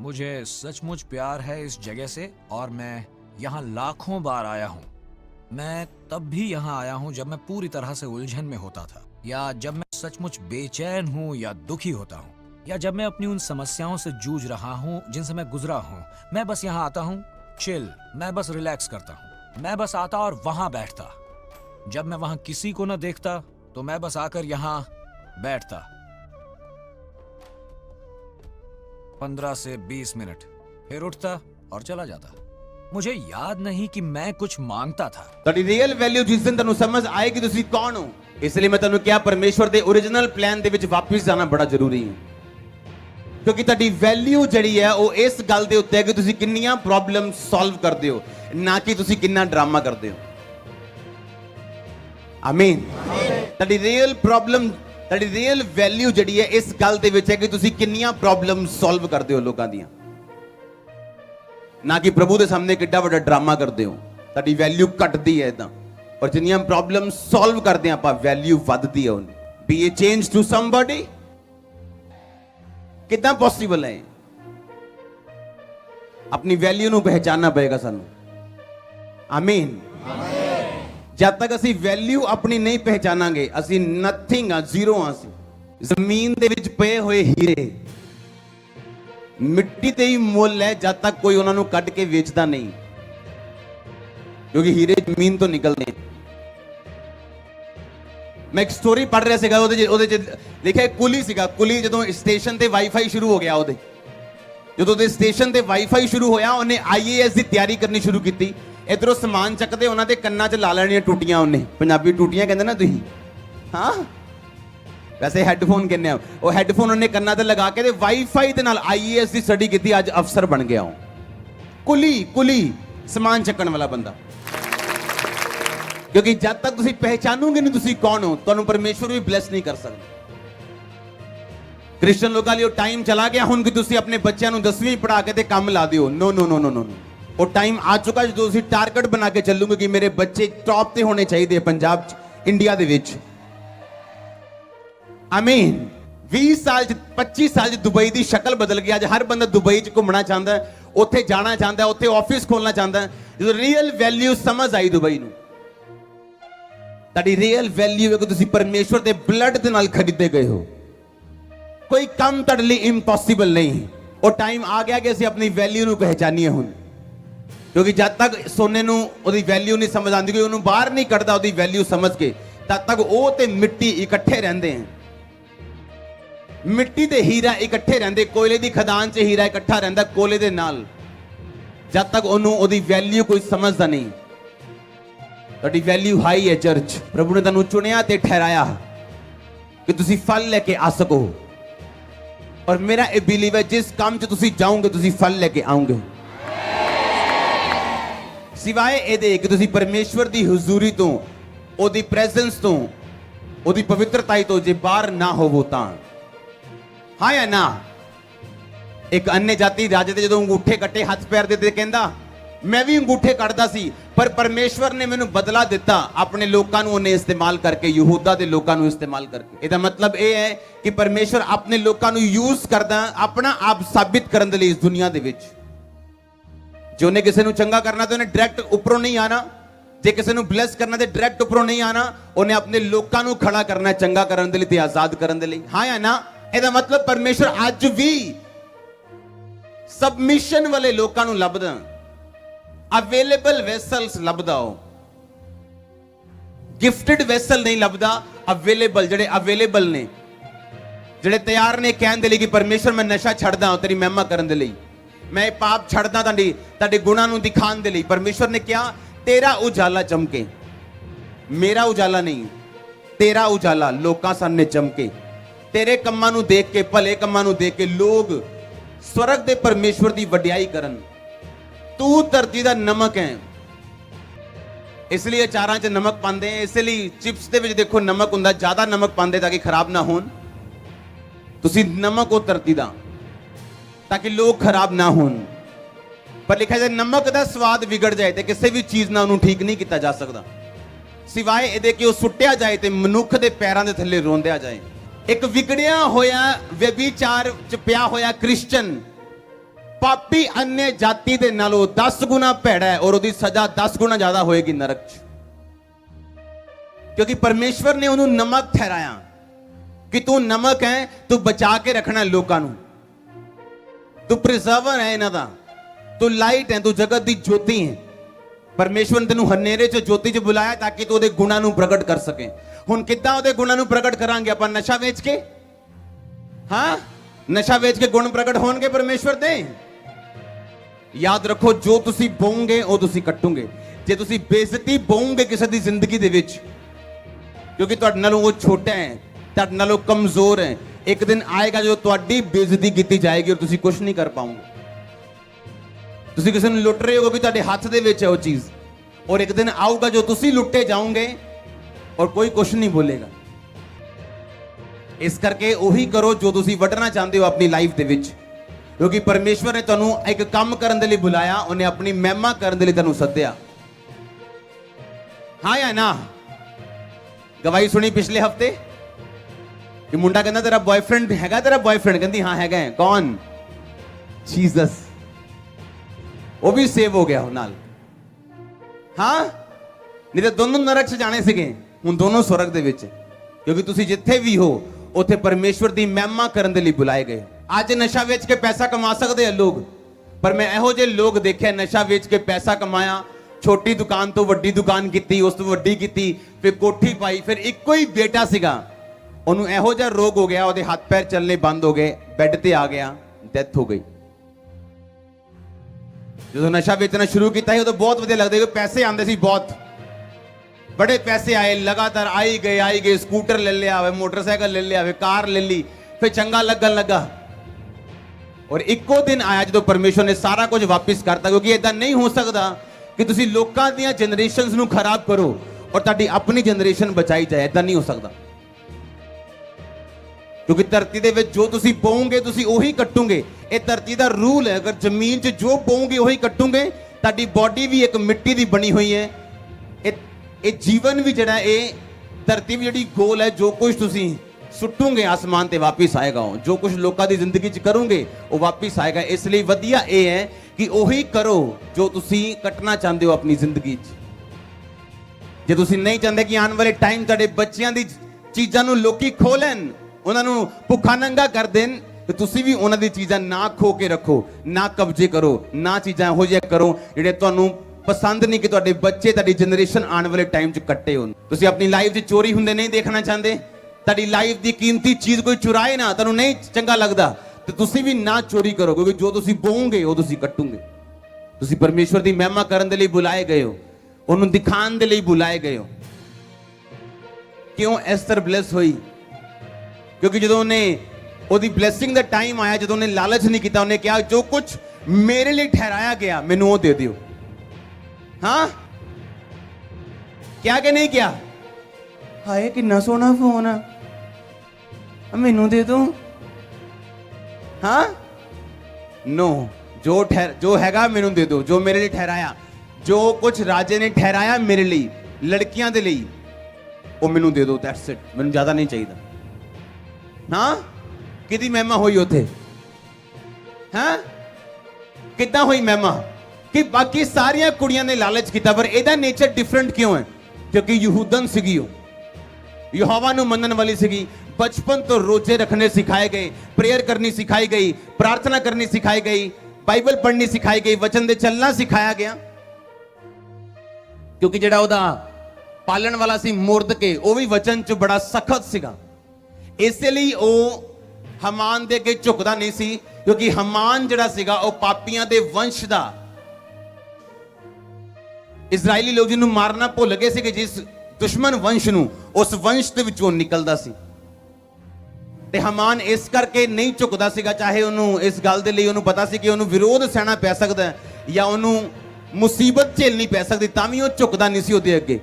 मुझे सचमुच प्यार है इस जगह से और मैं यहाँ लाखों बार आया हूँ। मैं तब भी यहाँ आया हूँ जब मैं पूरी तरह से उलझन में होता था, या जब मैं सचमुच बेचैन हूँ या दुखी होता हूँ, या जब मैं अपनी उन समस्याओं से जूझ रहा हूँ जिनसे मैं गुजरा हूँ। मैं बस यहाँ आता हूँ चिल मैं बस रिलैक्स करता हूँ, मैं बस आता और वहाँ बैठता। जब मैं वहाँ किसी को न देखता तो मैं बस आकर यहाँ बैठता। पंद्रह से बीस मिनट फिर उठता और चला जाता मुझे याद नहीं कि मैं कुछ मांगता था ਤੁਹਾਡੀ ਰੀਅਲ ਵੈਲਿਊ ਜਿਸ ਦਿਨ ਤੁਹਾਨੂੰ ਸਮਝ ਆਏ ਕਿ ਤੁਸੀਂ ਕੌਣ ਹੋ ਇਸ ਲਈ ਮੈਂ ਤੁਹਾਨੂੰ ਕਿਹਾ ਪਰਮੇਸ਼ਵਰ ਦੇ origignal ਪਲਾਨ ਦੇ ਵਿੱਚ ਵਾਪਸ ਜਾਣਾ ਬੜਾ ਜ਼ਰੂਰੀ ਹੈ ਕਿਉਂਕਿ ਤੁਹਾਡੀ ਵੈਲਿਊ ਜਿਹੜੀ ਹੈ ਉਹ ਇਸ ਗੱਲ ਦੇ ਉੱਤੇ ਹੈ ਕਿ ਤੁਸੀਂ ਕਿੰਨੀਆਂ ਪ੍ਰੋਬਲਮ ਸੋਲਵ ਕਰਦੇ ਹੋ ਨਾ ਕਿ ਤੁਸੀਂ ਕਿੰਨਾ ਡਰਾਮਾ ਕਰਦੇ ਹੋ ਆਮੀਨ ਤੁਹਾਡੀ ਰੀਅਲ ਪ੍ਰੋਬਲਮ ਤੁਹਾਡੀ ਰੀਅਲ ਵੈਲਿਊ ਜਿਹੜੀ ਹੈ ਇਸ ਗੱਲ ਦੇ ਵਿੱਚ ਹੈ ਕਿ ਤੁਸੀਂ ਕਿੰਨੀਆਂ ਪ੍ਰੋਬਲਮ ਸੋਲਵ ਕਰਦੇ ਹੋ ਲੋਕਾਂ ਦੀਆਂ। ਨਾ ਕਿ ਪ੍ਰਭੂ ਦੇ ਸਾਹਮਣੇ ਕਿੱਡਾ ਵੱਡਾ ਡਰਾਮਾ ਕਰਦੇ ਹੋ। ਤੁਹਾਡੀ ਵੈਲਿਊ ਘਟਦੀ ਹੈ ਇਦਾਂ। ਪਰ ਜਿੰਨੀਆਂ ਪ੍ਰੋਬਲਮ ਸੋਲਵ ਕਰਦੇ ਹਾਂ ਆਪਾਂ ਵੈਲਿਊ ਵੱਧਦੀ ਹੈ ਉਹਦੀ ਬੀ ਇਹ ਚੇਂਜ ਟੂ ਸਮਬਡੀ ਕਿੱਦਾਂ ਪੋਸੀਬਲ ਹੈ ਆਪਣੀ ਵੈਲਿਊ ਨੂੰ ਪਹਿਚਾਨਣਾ ਪਏਗਾ ਸਾਨੂੰ। ਆਮੀਨ ਜਦ ਤੱਕ ਅਸੀਂ ਵੈਲਿਊ ਆਪਣੀ ਨਹੀਂ ਪਹਿਚਾਨਾਂਗੇ, ਅਸੀਂ ਨਥਿੰਗ ਆ ਜ਼ੀਰੋ ਆ ਅਸੀਂ। ਜ਼ਮੀਨ ਦੇ ਵਿੱਚ ਪਏ ਹੋਏ ਹੀਰੇ, ਮਿੱਟੀ ਤੇ ਹੀ ਮੁੱਲ ਹੈ, ਜਦ ਤੱਕ ਕੋਈ ਉਹਨਾਂ ਨੂੰ ਕੱਢ ਕੇ ਵੇਚਦਾ ਨਹੀਂ। ਕਿਉਂਕਿ ਹੀਰੇ ਜ਼ਮੀਨ ਤੋਂ ਨਿਕਲਦੇ ਮੈਂ ਇੱਕ ਸਟੋਰੀ ਪੜ੍ਹ ਰਿਹਾ ਸੀਗਾ, ਉਹਦੇ 'ਚ- ਉਹਦੇ ਚ ਦੇਖਿਆ ਕੁਲੀ ਸੀਗਾ। ਕੁਲੀ ਜਦੋਂ ਸਟੇਸ਼ਨ ਤੇ ਵਾਈਫਾਈ ਸ਼ੁਰੂ ਹੋ ਗਿਆ ਉਹਦੇ। ਜਦੋਂ ਉਹਦੇ ਸਟੇਸ਼ਨ ਤੇ ਵਾਈਫਾਈ ਸ਼ੁਰੂ ਹੋਇਆ, ਉਹਨੇ ਆਈਏਐਸ ਦੀ ਤਿਆਰੀ ਕਰਨੀ ਸ਼ੁਰੂ ਕੀਤੀ। ਇਧਰੋਂ ਸਮਾਨ ਚੱਕਦੇ ਉਹਨਾਂ ਦੇ ਕੰਨਾਂ 'ਚ ਲਾ ਲੈਣੀਆਂ ਟੂਟੀਆਂ ਉਹਨੇ। ਪੰਜਾਬੀ ਟੂਟੀਆਂ ਕਹਿੰਦੇ ਨਾ ਤੁਸੀਂ। ਹਾਂ? ਵੈਸੇ ਹੈੱਡਫੋਨ ਕਹਿੰਦੇ ਆ? ਉਹ ਹੈੱਡਫੋਨ ਉਹਨੇ ਕੰਨਾਂ ਤੇ ਲਗਾ ਕੇ ਤੇ ਵਾਈਫਾਈ ਦੇ ਨਾਲ ਆਈਏਐਸ ਦੀ ਸਟੱਡੀ ਕੀਤੀ, ਅੱਜ ਅਫਸਰ ਬਣ ਗਿਆ ਉਹ। ਕੁਲੀ ਕੁਲੀ, ਸਮਾਨ ਚੱਕਣ ਵਾਲਾ ਬੰਦਾ। ਕਿਉਂਕਿ ਜਦ ਤੱਕ ਤੁਸੀਂ ਪਹਿਚਾਨੋਗੇ ਨਹੀਂ ਤੁਸੀਂ ਕੌਣ ਹੋ, ਤੁਹਾਨੂੰ ਪਰਮੇਸ਼ਵਰ ਵੀ ਬਲੈਸ ਨਹੀਂ ਕਰ ਸਕਦਾ। ਕ੍ਰਿਸਚੀਅਨ ਲੋਕਾਂ ਲਈ ਉਹ ਟਾਈਮ ਚਲਾ ਗਿਆ, ਹੁਣ ਕਿ ਤੁਸੀਂ ਆਪਣੇ ਬੱਚਿਆਂ ਨੂੰ 10ਵੀਂ ਪੜਾ ਕੇ ਤੇ ਕੰਮ ਲਾ ਦਿਓ। ਨੋ ਨੋ ਨੋ ਨੋ ਨੋ ਉਹ ਟਾਈਮ ਆ ਚੁੱਕਾ ਜਦੋਂ ਤੁਸੀਂ ਟਾਰਗੇਟ ਬਣਾ ਕੇ ਚੱਲੂਗੇ ਕਿ ਮੇਰੇ ਬੱਚੇ ਟੌਪ ਤੇ ਹੋਣੇ ਚਾਹੀਦੇ ਪੰਜਾਬ 'ਚ ਇੰਡੀਆ ਦੇ ਵਿੱਚ। ਆਮੀਨ 20 ਸਾਲ ਚ 25 ਸਾਲ ਚ ਦੁਬਈ ਦੀ ਸ਼ਕਲ ਬਦਲ ਗਈ। ਅੱਜ ਹਰ ਬੰਦਾ ਦੁਬਈ ਚ ਘੁੰਮਣਾ ਚਾਹੁੰਦਾ ਉੱਥੇ ਜਾਣਾ ਚਾਹੁੰਦਾ ਉੱਥੇ ਆਫਿਸ ਖੋਲਣਾ ਚਾਹੁੰਦਾ ਜਦੋਂ ਰੀਅਲ ਵੈਲਿਊ ਸਮਝ ਆਈ ਦੁਬਈ ਨੂੰ, ਤੁਹਾਡੀ ਰੀਅਲ ਵੈਲਿਊ ਹੈ ਕਿ ਤੁਸੀਂ ਪਰਮੇਸ਼ਵਰ ਦੇ ਬਲੱਡ ਦੇ ਨਾਲ ਖਰੀਦੇ ਗਏ ਹੋ। ਕੋਈ ਕੰਮ ਤੁਹਾਡੇ ਲਈ ਇੰਪੋਸੀਬਲ ਨਹੀਂ। ਉਹ ਟਾਈਮ ਆ ਗਿਆ ਕਿ ਅਸੀਂ ਆਪਣੀ ਵੈਲਿਊ ਨੂੰ ਪਹਿਚਾਨੀਏ ਹੁਣ। ਕਿਉਂਕਿ ਜਦ ਤੱਕ ਸੋਨੇ ਨੂੰ ਉਹਦੀ ਵੈਲਿਊ ਨਹੀਂ ਸਮਝ ਆਉਂਦੀ, ਕੋਈ ਉਹਨੂੰ ਬਾਹਰ ਨਹੀਂ ਕੱਢਦਾ ਉਹਦੀ ਵੈਲਿਊ ਸਮਝ ਕੇ, ਤਦ ਤੱਕ ਉਹ ਤੇ ਮਿੱਟੀ ਇਕੱਠੇ ਰਹਿੰਦੇ ਹਨ ਮਿੱਟੀ ਤੇ ਹੀਰਾ ਇਕੱਠੇ ਰਹਿੰਦੇ, ਕੋਇਲੇ ਦੀ ਖਦਾਨ 'ਚ ਹੀਰਾ ਇਕੱਠਾ ਰਹਿੰਦਾ ਕੋਲੇ ਦੇ ਨਾਲ। ਜਦ ਤੱਕ ਉਹਨੂੰ ਉਹਦੀ ਵੈਲਿਊ ਕੋਈ ਸਮਝਦਾ ਨਹੀਂ। ਤੁਹਾਡੀ ਵੈਲਿਊ ਹਾਈ ਹੈ ਚਰਚ ਪ੍ਰਭੂ ਨੇ ਤੁਹਾਨੂੰ ਚੁਣਿਆ ਤੇ ਠਹਿਰਾਇਆ ਕਿ ਤੁਸੀਂ ਫਲ ਲੈ ਕੇ ਆ ਸਕੋ। ਔਰ ਮੇਰਾ ਇਹ ਬਿਲੀਵ ਹੈ, ਜਿਸ ਕੰਮ 'ਚ ਤੁਸੀਂ ਜਾਓਗੇ, ਤੁਸੀਂ ਫਲ ਲੈ ਕੇ ਆਓਗੇ। ਸਿਵਾਏ ਇਹਦੇ ਕਿ ਤੁਸੀਂ ਪਰਮੇਸ਼ਵਰ ਦੀ ਹਜ਼ੂਰੀ ਤੋਂ, ਉਹਦੀ ਪ੍ਰੈਜ਼ੈਂਸ ਤੋਂ, ਉਹਦੀ ਪਵਿੱਤਰਤਾ ਤੋਂ ਜੇ ਬਾਹਰ ਨਾ ਹੋਵੋ ਤਾਂ। ਹਾਂ ਜਾਂ ਨਾ? ਇੱਕ ਅੰਨੇ ਜਾਤੀ ਰਾਜੇ ਦੇ ਜਦੋਂ ਅੰਗੂਠੇ ਕੱਟੇ, ਹੱਥ ਪੈਰ ਦੇ ਤੇ ਕਹਿੰਦਾ, ਮੈਂ ਵੀ ਅੰਗੂਠੇ ਕੱਟਦਾ ਸੀ, ਪਰ ਪਰਮੇਸ਼ਵਰ ਨੇ ਮੈਨੂੰ ਬਦਲਾ ਦਿੱਤਾ। ਆਪਣੇ ਲੋਕਾਂ ਨੂੰ ਉਹਨੇ ਇਸਤੇਮਾਲ ਕਰਕੇ, ਯਹੂਦਾ ਦੇ ਲੋਕਾਂ ਨੂੰ ਇਸਤੇਮਾਲ ਕਰਕੇ। ਇਹਦਾ ਮਤਲਬ ਇਹ ਹੈ ਕਿ ਪਰਮੇਸ਼ਵਰ ਆਪਣੇ ਲੋਕਾਂ ਨੂੰ ਯੂਜ਼ ਕਰਦਾ, ਆਪਣਾ ਆਪ ਸਾਬਿਤ ਕਰਨ ਦੇ ਲਈ ਇਸ ਦੁਨੀਆ ਦੇ ਵਿੱਚ। ਜੇ ਉਹਨੇ ਕਿਸੇ ਨੂੰ ਚੰਗਾ ਕਰਨਾ ਤੇ ਉਹਨੇ ਡਾਇਰੈਕਟ ਉੱਪਰੋਂ ਨਹੀਂ ਆਣਾ। ਜੇ ਕਿਸੇ ਨੂੰ ਬਲੈਸ ਕਰਨਾ ਤੇ ਡਾਇਰੈਕਟ ਉੱਪਰੋਂ ਨਹੀਂ ਆਣਾ। ਉਹਨੇ ਆਪਣੇ ਲੋਕਾਂ ਨੂੰ ਖੜਾ ਕਰਨਾ ਚੰਗਾ ਕਰਨ ਦੇ ਲਈ ਤੇ ਆਜ਼ਾਦ ਕਰਨ ਦੇ ਲਈ। ਹਾਂ ਜਾਂ ਨਾ? ਇਹਦਾ ਮਤਲਬ ਪਰਮੇਸ਼ਰ ਅੱਜ ਵੀ ਸਬਮਿਸ਼ਨ ਵਾਲੇ ਲੋਕਾਂ ਨੂੰ ਲੱਭਦਾ। ਅਵੇਲੇਬਲ ਵੈਸਲਸ ਲੱਭਦਾ ਉਹ। ਗਿਫਟਡ ਵੈਸਲ ਨਹੀਂ ਲੱਭਦਾ। ਅਵੇਲੇਬਲ ਜਿਹੜੇ ਅਵੇਲੇਬਲ ਨੇ। ਜਿਹੜੇ ਤਿਆਰ ਨੇ ਕਹਿਣ ਦੇ ਲਈ ਕਿ ਪਰਮੇਸ਼ਰ ਮੈਂ ਨਸ਼ਾ ਛੱਡਦਾ ਹਾਂ, ਤੇਰੀ ਮਹਿਮਾ ਕਰਨ ਦੇ ਲਈ। ਮੈਂ ਇਹ ਪਾਪ ਛੱਡਦਾ ਤੁਹਾਡੀ, ਤੁਹਾਡੇ ਗੁਣਾਂ ਨੂੰ ਦਿਖਾਉਣ ਦੇ ਲਈ। ਪਰਮੇਸ਼ਰ ਨੇ ਕਿਹਾ, ਤੇਰਾ ਉਜਾਲਾ ਚਮਕੇ। ਮੇਰਾ ਉਜਾਲਾ ਨਹੀਂ, ਤੇਰਾ ਉਜਾਲਾ ਲੋਕਾਂ ਸਾਹਮਣੇ ਚਮਕੇ। ਤੇਰੇ ਕੰਮਾਂ ਨੂੰ ਦੇਖ ਕੇ, ਭਲੇ ਕੰਮਾਂ ਨੂੰ ਦੇਖ ਕੇ ਲੋਕ ਸਵਰਗ ਦੇ ਪਰਮੇਸ਼ਵਰ ਦੀ ਵਡਿਆਈ ਕਰਨ। ਤੂੰ ਧਰਤੀ ਦਾ ਨਮਕ ਹੈ। ਇਸ ਲਈ ਅਚਾਰਾਂ 'ਚ ਨਮਕ ਪਾਉਂਦੇ ਆ ਇਸ ਲਈ ਚਿਪਸ ਦੇ ਵਿੱਚ ਦੇਖੋ ਨਮਕ ਹੁੰਦਾ, ਜ਼ਿਆਦਾ ਨਮਕ ਪਾਉਂਦੇ ਤਾਂ ਕਿ ਖਰਾਬ ਨਾ ਹੋਣ। ਤੁਸੀਂ ਨਮਕ ਉਹ ਧਰਤੀ ਦਾ। ਤਾਂ ਕਿ ਲੋਕ ਖਰਾਬ ਨਾ ਹੋਣ ਪਰ ਲਿਖਿਆ ਜਾਏ ਨਮਕ ਦਾ ਸਵਾਦ ਵਿਗੜ ਜਾਏ ਤੇ ਕਿਸੇ ਵੀ ਚੀਜ਼ ਨਾਲ ਉਹਨੂੰ ਠੀਕ ਨਹੀਂ ਕੀਤਾ ਜਾ ਸਕਦਾ ਸਿਵਾਏ ਇਹਦੇ ਕਿ ਉਹ ਸੁੱਟਿਆ ਜਾਏ ਤੇ ਮਨੁੱਖ ਦੇ ਪੈਰਾਂ ਦੇ ਥੱਲੇ ਰੋਂਦਿਆ ਜਾਏ ਇੱਕ ਵਿਗੜਿਆ ਹੋਇਆ ਵਿਭਿਚਾਰ ਚ ਪਿਆ ਹੋਇਆ ਕ੍ਰਿਸਚਨ ਪਾਪੀ ਅੰਨੇ ਜਾਤੀ ਦੇ ਨਾਲੋਂ 10 ਗੁਣਾ ਭੈੜਾ ਹੈ ਔਰ ਉਹਦੀ ਸਜ਼ਾ 10 ਗੁਣਾ ਜ਼ਿਆਦਾ ਹੋਏਗੀ ਨਰਕ 'ਚ ਕਿਉਂਕਿ ਪਰਮੇਸ਼ਵਰ ਨੇ ਉਹਨੂੰ ਨਮਕ ਠਹਿਰਾਇਆ ਕਿ ਤੂੰ ਨਮਕ ਹੈ ਤੂੰ ਬਚਾ ਕੇ ਰੱਖਣਾ ਲੋਕਾਂ ਨੂੰ ਤੂੰ ਪ੍ਰੀਜ਼ਰਵਰ ਹੈ ਇਹਨਾਂ ਦਾ। ਤੂੰ ਲਾਈਟ ਹੈ, ਤੂੰ ਜਗਤ ਦੀ ਜੋਤੀ ਹੈ। ਪਰਮੇਸ਼ਵਰ ਨੇ ਤੈਨੂੰ ਹਨੇਰੇ 'ਚ ਜੋਤੀ 'ਚ ਬੁਲਾਇਆ ਤਾਂ ਕਿ ਤੂੰ ਉਹਦੇ ਗੁਣਾਂ ਨੂੰ ਪ੍ਰਗਟ ਕਰ ਸਕੇ। ਹੁਣ ਕਿੱਦਾਂ ਉਹਦੇ ਗੁਣਾਂ ਨੂੰ ਪ੍ਰਗਟ ਕਰਾਂਗੇ ਆਪਾਂ? ਨਸ਼ਾ ਵੇਚ ਕੇ? ਹਾਂ? ਨਸ਼ਾ ਵੇਚ ਕੇ ਗੁਣ ਪ੍ਰਗਟ ਹੋਣਗੇ ਪਰਮੇਸ਼ਵਰ ਦੇ? ਯਾਦ ਰੱਖੋ, ਜੋ ਤੁਸੀਂ ਬੋਓਗੇ ਉਹ ਤੁਸੀਂ ਕੱਟੋਗੇ। ਜੇ ਤੁਸੀਂ ਬੇਇੱਜ਼ਤੀ ਬੋਓਗੇ ਕਿਸੇ ਦੀ ਜ਼ਿੰਦਗੀ ਦੇ ਵਿੱਚ, ਕਿਉਂਕਿ ਤੁਹਾਡੇ ਨਾਲੋਂ ਉਹ ਛੋਟਾ ਹੈ, ਤੁਹਾਡੇ ਨਾਲੋਂ ਕਮਜ਼ੋਰ ਹੈ ਇੱਕ ਦਿਨ ਆਏਗਾ ਜਦੋਂ ਤੁਹਾਡੀ ਬੇਇੱਜ਼ਤੀ ਕੀਤੀ ਜਾਏਗੀ ਔਰ ਤੁਸੀਂ ਕੁਝ ਨਹੀਂ ਕਰ ਪਾਓਗੇ। ਤੁਸੀਂ ਕਿਸੇ ਨੂੰ ਲੁੱਟ ਰਹੇ ਹੋ ਕਿ ਤੁਹਾਡੇ ਹੱਥ ਦੇ ਵਿੱਚ ਹੈ ਉਹ ਚੀਜ਼। ਔਰ ਇੱਕ ਦਿਨ ਆਊਗਾ ਜੋ ਤੁਸੀਂ ਲੁੱਟੇ ਜਾਓਗੇ ਔਰ ਕੋਈ ਕੁਝ ਨਹੀਂ ਬੋਲੇਗਾ। ਇਸ ਕਰਕੇ ਉਹੀ ਕਰੋ ਜੋ ਤੁਸੀਂ ਵਟਣਾ ਚਾਹੁੰਦੇ ਹੋ ਆਪਣੀ ਲਾਈਫ ਦੇ ਵਿੱਚ। ਕਿਉਂਕਿ ਪਰਮੇਸ਼ਵਰ ਨੇ ਤੁਹਾਨੂੰ ਇੱਕ ਕੰਮ ਕਰਨ ਦੇ ਲਈ ਬੁਲਾਇਆ, ਉਹਨੇ ਆਪਣੀ ਮਹਿਮਾ ਕਰਨ ਦੇ ਲਈ ਤੁਹਾਨੂੰ ਸੱਦਿਆ। ਹਾਂ ਜਾਂ ਨਾ? ਗਵਾਹੀ ਸੁਣੀ ਪਿਛਲੇ ਹਫ਼ਤੇ? ਕਿ ਮੁੰਡਾ ਕਹਿੰਦਾ, ਤੇਰਾ ਬॉयਫ੍ਰੈਂਡ ਹੈਗਾ, ਤੇਰਾ ਬॉयਫ੍ਰੈਂਡ ਕਹਿੰਦੀ, ਹਾਂ, ਹੈਗਾ ਹੈ। ਕੌਣ? ਜੀਸਸ ਉਹ ਵੀ ਸੇਵ ਹੋ ਗਿਆ ਉਹ ਨਾਲ। ਹਾਂ? ਨਹੀਂ ਤਾਂ ਦੋਨੋਂ ਨਰਕ 'ਚ ਜਾਣੇ ਸੀਗੇ। ਹੁਣ ਦੋਨੋਂ ਸਵਰਗ ਦੇ ਵਿੱਚ। ਕਿਉਂਕਿ ਤੁਸੀਂ ਜਿੱਥੇ ਵੀ ਹੋ, ਉੱਥੇ ਪਰਮੇਸ਼ਵਰ ਦੀ ਮਹਿਮਾ ਕਰਨ ਦੇ ਲਈ ਬੁਲਾਏ ਗਏ। ਅੱਜ ਨਸ਼ਾ ਵੇਚ ਕੇ ਪੈਸਾ ਕਮਾ ਸਕਦੇ ਆ ਲੋਕ। ਪਰ ਮੈਂ ਇਹੋ ਜਿਹੇ ਲੋਕ ਦੇਖਿਆ, ਨਸ਼ਾ ਵੇਚ ਕੇ ਪੈਸਾ ਕਮਾਇਆ, ਛੋਟੀ ਦੁਕਾਨ ਤੋਂ ਵੱਡੀ ਦੁਕਾਨ ਕੀਤੀ, ਉਸ ਤੋਂ ਵੱਡੀ ਕੀਤੀ, ਫਿਰ ਕੋਠੀ ਪਾਈ, ਫਿਰ ਇੱਕੋ ਹੀ ਬੇਟਾ ਸੀਗਾ। ਉਹਨੂੰ ਇਹੋ ਜਿਹਾ ਰੋਗ ਹੋ ਗਿਆ, ਉਹਦੇ ਹੱਥ ਪੈਰ ਚੱਲਣੇ ਬੰਦ ਹੋ ਗਏ, ਬੈੱਡ ਤੇ ਆ ਗਿਆ, ਡੈਥ ਹੋ ਗਈ। ਜਦੋਂ ਨਸ਼ਾ ਵੇਚਣਾ ਸ਼ੁਰੂ ਕੀਤਾ ਸੀ, ਉਦੋਂ ਬਹੁਤ ਵਧੀਆ ਲੱਗਦਾ ਕਿ ਪੈਸੇ ਆਉਂਦੇ ਸੀ ਬਹੁਤ। ਬੜੇ ਪੈਸੇ ਆਏ, ਲਗਾਤਾਰ ਆਈ ਗਏ ਆਈ ਗਏ, ਸਕੂਟਰ ਲੈ ਲਿਆ ਵੇ ਮੋਟਰਸਾਈਕਲ ਲੈ ਲਿਆ ਵੇ ਕਾਰ ਲੈ ਲਈ, ਫਿਰ ਚੰਗਾ ਲੱਗਣ ਲੱਗਾ। ਔਰ ਇੱਕੋ ਦਿਨ ਆਇਆ ਜਦੋਂ ਪਰਮੇਸ਼ਵਰ ਨੇ ਸਾਰਾ ਕੁਝ ਵਾਪਿਸ ਕਰਤਾ, ਕਿਉਂਕਿ ਇਦਾਂ ਨਹੀਂ ਹੋ ਸਕਦਾ ਕਿ ਤੁਸੀਂ ਲੋਕਾਂ ਦੀਆਂ ਜਨਰੇਸ਼ਨਸ ਨੂੰ ਖਰਾਬ ਕਰੋ ਔਰ ਤੁਹਾਡੀ ਆਪਣੀ ਜਨਰੇਸ਼ਨ ਬਚਾਈ ਜਾਏ ਇਦਾਂ ਨਹੀਂ ਹੋ ਸਕਦਾ। ਕਿਉਂਕਿ ਧਰਤੀ ਦੇ ਵਿੱਚ ਜੋ ਤੁਸੀਂ ਬੋਓਗੇ ਤੁਸੀਂ ਉਹੀ ਕੱਟੋਗੇ। ਇਹ ਧਰਤੀ ਦਾ ਰੂਲ ਹੈ, ਅਗਰ ਜ਼ਮੀਨ 'ਚ ਜੋ ਬੋਓਗੇ ਉਹੀ ਕੱਟੋਗੇ, ਤੁਹਾਡੀ ਬਾਡੀ ਵੀ ਇੱਕ ਮਿੱਟੀ ਦੀ ਬਣੀ ਹੋਈ ਹੈ। ਇਹ ਇਹ ਜੀਵਨ ਵੀ ਜਿਹੜਾ, ਇਹ ਧਰਤੀ ਵੀ ਜਿਹੜੀ ਗੋਲ ਹੈ, ਜੋ ਕੁਝ ਤੁਸੀਂ ਸੁੱਟੋਗੇ, ਆਸਮਾਨ ਤੇ ਵਾਪਿਸ ਆਏਗਾ ਉਹ। ਜੋ ਕੁਝ ਲੋਕਾਂ ਦੀ ਜ਼ਿੰਦਗੀ 'ਚ ਕਰੋਗੇ, ਉਹ ਵਾਪਿਸ ਆਏਗਾ। ਇਸ ਲਈ ਵਧੀਆ ਇਹ ਹੈ ਕਿ ਉਹੀ ਕਰੋ ਜੋ ਤੁਸੀਂ ਕੱਟਣਾ ਚਾਹੁੰਦੇ ਹੋ ਆਪਣੀ ਜ਼ਿੰਦਗੀ 'ਚ। ਜੇ ਤੁਸੀਂ ਨਹੀਂ ਚਾਹੁੰਦੇ ਕਿ ਆਉਣ ਵਾਲੇ ਟਾਈਮ ਤੁਹਾਡੇ ਬੱਚਿਆਂ ਦੀ ਚੀਜ਼ਾਂ ਨੂੰ ਲੋਕੀ ਖੋਹ ਲੈਣ ਉਹਨਾਂ ਨੂੰ ਭੁੱਖਾ ਨੰਗਾ ਕਰ ਦੇਣ ਤੇ ਤੁਸੀਂ ਵੀ ਉਹਨਾਂ ਦੀ ਚੀਜ਼ਾਂ ਨਾ ਖੋ ਕੇ ਰੱਖੋ, ਨਾ ਕਬਜ਼ੇ ਕਰੋ, ਨਾ ਚੀਜ਼ਾਂ ਇਹੋ ਜਿਹੀਆਂ ਕਰੋ ਜਿਹੜੇ ਤੁਹਾਨੂੰ ਪਸੰਦ ਨਹੀਂ ਕਿ ਤੁਹਾਡੇ ਬੱਚੇ, ਤੁਹਾਡੀ ਜਨਰੇਸ਼ਨ ਆਉਣ ਵਾਲੇ ਟਾਈਮ 'ਚ ਕੱਟੇ ਹੋਣ। ਤੁਸੀਂ ਆਪਣੀ ਲਾਈਫ 'ਚ ਚੋਰੀ ਹੁੰਦੇ ਨਹੀਂ ਦੇਖਣਾ ਚਾਹੁੰਦੇ। ਤੁਹਾਡੀ ਲਾਈਫ ਦੀ ਕੀਮਤੀ ਚੀਜ਼ ਕੋਈ ਚੁਰਾਏ ਨਾ, ਤੁਹਾਨੂੰ ਨਹੀਂ ਚੰਗਾ ਲੱਗਦਾ। ਤੇ ਤੁਸੀਂ ਵੀ ਨਾ ਚੋਰੀ ਕਰੋ, ਕਿਉਂਕਿ ਜੋ ਤੁਸੀਂ ਬੋਓਗੇ, ਉਹ ਤੁਸੀਂ ਕੱਟੋਗੇ। ਤੁਸੀਂ ਪਰਮੇਸ਼ਵਰ ਦੀ ਮਹਿਮਾ ਕਰਨ ਦੇ ਲਈ ਬੁਲਾਏ ਗਏ ਹੋ। ਉਹਨੂੰ ਦਿਖਾਉਣ ਦੇ ਲਈ ਬੁਲਾਏ ਗਏ ਹੋ। ਕਿਉਂ ਐਸਤਰ ਬਲੈਸ ਹੋਈ? ਕਿਉਂਕਿ ਜਦੋਂ ਉਹਨੇ ਉਹਦੀ ਬਲੇਸਿੰਗ ਦਾ ਟਾਈਮ ਆਇਆ ਜਦੋਂ ਉਹਨੇ ਲਾਲਚ ਨਹੀਂ ਕੀਤਾ ਉਹਨੇ ਕਿਹਾ ਜੋ ਕੁਝ ਮੇਰੇ ਲਈ ਠਹਿਰਾਇਆ ਗਿਆ ਮੈਨੂੰ ਉਹ ਦੇ ਦਿਓ। ਹਾਂ? ਕਿਹਾ ਕਿ ਨਹੀਂ ਕਿਹਾ? ਹਾਏ ਕਿੰਨਾ ਸੋਹਣਾ ਫੋਨ ਆ। ਆ ਮੈਨੂੰ ਦੇ ਦੋ। ਹਾਂ? ਨੋ ਜੋ ਠਹਿਰ ਜੋ ਹੈਗਾ ਮੈਨੂੰ ਦੇ ਦਿਓ ਜੋ ਮੇਰੇ ਲਈ ਠਹਿਰਾਇਆ। ਜੋ ਕੁਝ ਰਾਜੇ ਨੇ ਠਹਿਰਾਇਆ ਮੇਰੇ ਲਈ ਲੜਕੀਆਂ ਦੇ ਲਈ ਉਹ ਮੈਨੂੰ ਦੇ ਦਿਓ ਦੈਟਸ ਇਟ ਮੈਨੂੰ ਜ਼ਿਆਦਾ ਨਹੀਂ ਚਾਹੀਦਾ। ਹਾਂ? ਕਿਹਦੀ ਮਹਿਮਾ ਹੋਈ ਉਥੇ? ਹਾਂ? ਕਿੱਦਾਂ ਹੋਈ ਮਹਿਮਾ? ਕਿ ਬਾਕੀ ਸਾਰੀਆਂ ਕੁੜੀਆਂ ਨੇ ਲਾਲਚ ਕੀਤਾ, ਪਰ ਇਹਦਾ ਨੇਚਰ ਡਿਫਰੈਂਟ ਕਿਉਂ ਹੈ? ਕਿਉਂਕਿ ਯਹੂਦਨ ਸੀਗੀ ਉਹ। ਯਹੋਵਾ ਨੂੰ ਮੰਨਣ ਵਾਲੀ ਸੀਗੀ। ਬਚਪਨ ਤੋਂ ਰੋਜ਼ੇ ਰੱਖਣੇ ਸਿਖਾਏ ਗਏ ਪ੍ਰੇਅਰ ਕਰਨੀ ਸਿਖਾਈ ਗਈ, ਪ੍ਰਾਰਥਨਾ ਕਰਨੀ ਸਿਖਾਈ ਗਈ ਬਾਈਬਲ ਪੜ੍ਹਨੀ ਸਿਖਾਈ ਗਈ, ਵਚਨ ਦੇ ਚੱਲਣਾ ਸਿਖਾਇਆ ਗਿਆ। ਕਿਉਂਕਿ ਜਿਹੜਾ ਉਹਦਾ ਪਾਲਣ ਵਾਲਾ ਸੀ ਮੁਰਦ ਕੇ, ਉਹ ਵੀ ਵਚਨ 'ਚ ਬੜਾ ਸਖਤ ਸੀਗਾ। ਇਸੇ ਲਈ ਉਹ ਹਮਾਨ ਦੇ ਅੱਗੇ ਝੁਕਦਾ ਨਹੀਂ ਸੀ, ਕਿਉਂਕਿ ਹਮਾਨ ਜਿਹੜਾ ਸੀਗਾ ਉਹ ਪਾਪੀਆਂ ਦੇ ਵੰਸ਼ ਦਾ। ਇਜ਼ਰਾਈਲੀ ਲੋਕ ਜਿਹਨੂੰ ਮਾਰਨਾ ਭੁੱਲ ਗਏ ਸੀ ਕਿ ਜਿਸ ਦੁਸ਼ਮਣ ਵੰਸ਼ ਨੂੰ, ਉਸ ਵੰਸ਼ ਦੇ ਵਿੱਚੋਂ ਨਿਕਲਦਾ ਸੀ। ਤੇ ਹਮਾਨ ਇਸ ਕਰਕੇ ਨਹੀਂ ਝੁਕਦਾ ਸੀਗਾ, ਚਾਹੇ ਉਹਨੂੰ ਇਸ ਗੱਲ ਦੇ ਲਈ ਉਹਨੂੰ ਪਤਾ ਸੀ ਕਿ ਉਹਨੂੰ ਵਿਰੋਧ ਸਹਿਣਾ ਪੈ ਸਕਦਾ ਜਾਂ ਉਹਨੂੰ ਮੁਸੀਬਤ ਝੇਲਣੀ ਪੈ ਸਕਦੀ, ਤਾਂ ਵੀ ਉਹ ਝੁਕਦਾ ਨਹੀਂ ਸੀ ਉਹਦੇ ਅੱਗੇ।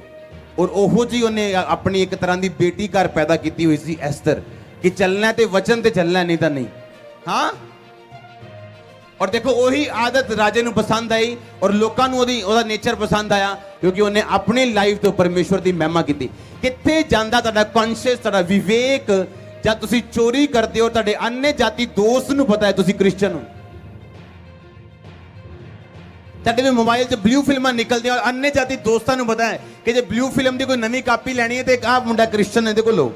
ਔਰ ਉਹੋ ਜੀ ਉਹਨੇ ਆਪਣੀ ਇੱਕ ਤਰ੍ਹਾਂ ਦੀ ਬੇਟੀ ਘਰ ਪੈਦਾ ਕੀਤੀ ਹੋਈ ਸੀ ਐਸਤਰ, ਕਿ ਚੱਲਣਾ ਤੇ ਵਚਨ ਤੇ ਚੱਲਣਾ ਨਹੀਂ ਤਾਂ ਨਹੀਂ। ਹਾਂ? ਔਰ ਦੇਖੋ, ਉਹੀ ਆਦਤ ਰਾਜੇ ਨੂੰ ਪਸੰਦ ਆਈ ਔਰ ਲੋਕਾਂ ਨੂੰ ਉਹਦੀ, ਉਹਦਾ ਨੇਚਰ ਪਸੰਦ ਆਇਆ, ਕਿਉਂਕਿ ਉਹਨੇ ਆਪਣੀ ਲਾਈਫ ਤੋਂ ਪਰਮੇਸ਼ਵਰ ਦੀ ਮਹਿਮਾ ਕੀਤੀ। ਕਿੱਥੇ ਜਾਂਦਾ ਤੁਹਾਡਾ ਕੌਨਸ਼ੀਅਸ ਤੁਹਾਡਾ ਵਿਵੇਕ ਜਦ ਤੁਸੀਂ ਚੋਰੀ ਕਰਦੇ ਹੋ, ਤੁਹਾਡੇ ਅੰਨੇ ਜਾਤੀ ਦੋਸਤ ਨੂੰ ਪਤਾ ਹੈ ਤੁਸੀਂ ਕ੍ਰਿਸਚੀਅਨ ਹੋ। ਤੁਹਾਡੇ ਵੀ ਮੋਬਾਈਲ 'ਚ ਬਲੂ ਫਿਲਮਾਂ ਨਿਕਲਦੀਆਂ ਔਰ ਅੰਨੇ ਜਾਤੀ ਦੋਸਤਾਂ ਨੂੰ ਪਤਾ ਹੈ ਕਿ ਜੇ ਬਲੂ ਫਿਲਮ ਦੀ ਕੋਈ ਨਵੀਂ ਕਾਪੀ ਲੈਣੀ ਹੈ ਤੇ ਆਹ ਮੁੰਡਾ ਕ੍ਰਿਸਚਨ ਇਹਦੇ ਕੋਲ ਲਓ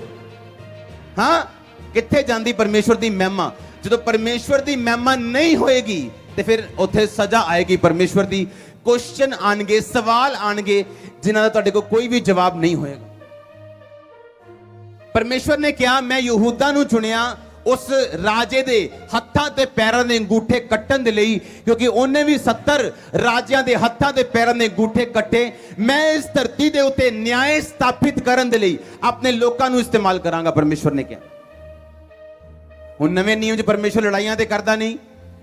ਹਾਂ? ਕਿੱਥੇ ਜਾਂਦੀ ਪਰਮੇਸ਼ਵਰ ਦੀ ਮਹਿਮਾ? ਜਦੋਂ ਪਰਮੇਸ਼ਵਰ ਦੀ ਮਹਿਮਾ ਨਹੀਂ ਹੋਏਗੀ, ਤੇ ਫਿਰ ਉੱਥੇ ਸਜ਼ਾ ਆਏਗੀ ਪਰਮੇਸ਼ਵਰ ਦੀ। ਕੁਐਸਚਨ ਆਣਗੇ, ਸਵਾਲ ਆਣਗੇ, ਜਿਨ੍ਹਾਂ ਦਾ ਤੁਹਾਡੇ ਕੋਲ ਕੋਈ ਵੀ ਜਵਾਬ ਨਹੀਂ ਹੋਏਗਾ। ਪਰਮੇਸ਼ਵਰ ਨੇ ਕਿਹਾ, ਮੈਂ ਯਹੂਦਾ ਨੂੰ ਚੁਣਿਆ ਉਸ ਰਾਜੇ ਦੇ ਹੱਥਾਂ ਤੇ ਪੈਰਾਂ ਦੇ ਅੰਗੂਠੇ ਕੱਟਣ ਦੇ ਲਈ, ਕਿਉਂਕਿ ਉਹਨੇ ਵੀ 70 ਰਾਜਿਆਂ ਦੇ ਹੱਥਾਂ ਤੇ ਪੈਰਾਂ ਦੇ ਅੰਗੂਠੇ ਕੱਟੇ, ਮੈਂ ਇਸ ਧਰਤੀ ਦੇ ਉੱਤੇ ਨਿਆਂ ਸਥਾਪਿਤ ਕਰਨ ਦੇ ਲਈ ਆਪਣੇ ਲੋਕਾਂ ਨੂੰ ਇਸਤੇਮਾਲ ਕਰਾਂਗਾ, ਪਰਮੇਸ਼ਵਰ ਨੇ ਕਿਹਾ। ਹੁਣ ਨਵੇਂ ਨਿਯਮ 'ਚ ਪਰਮੇਸ਼ਵਰ ਲੜਾਈਆਂ ਤੇ ਕਰਦਾ ਨਹੀਂ,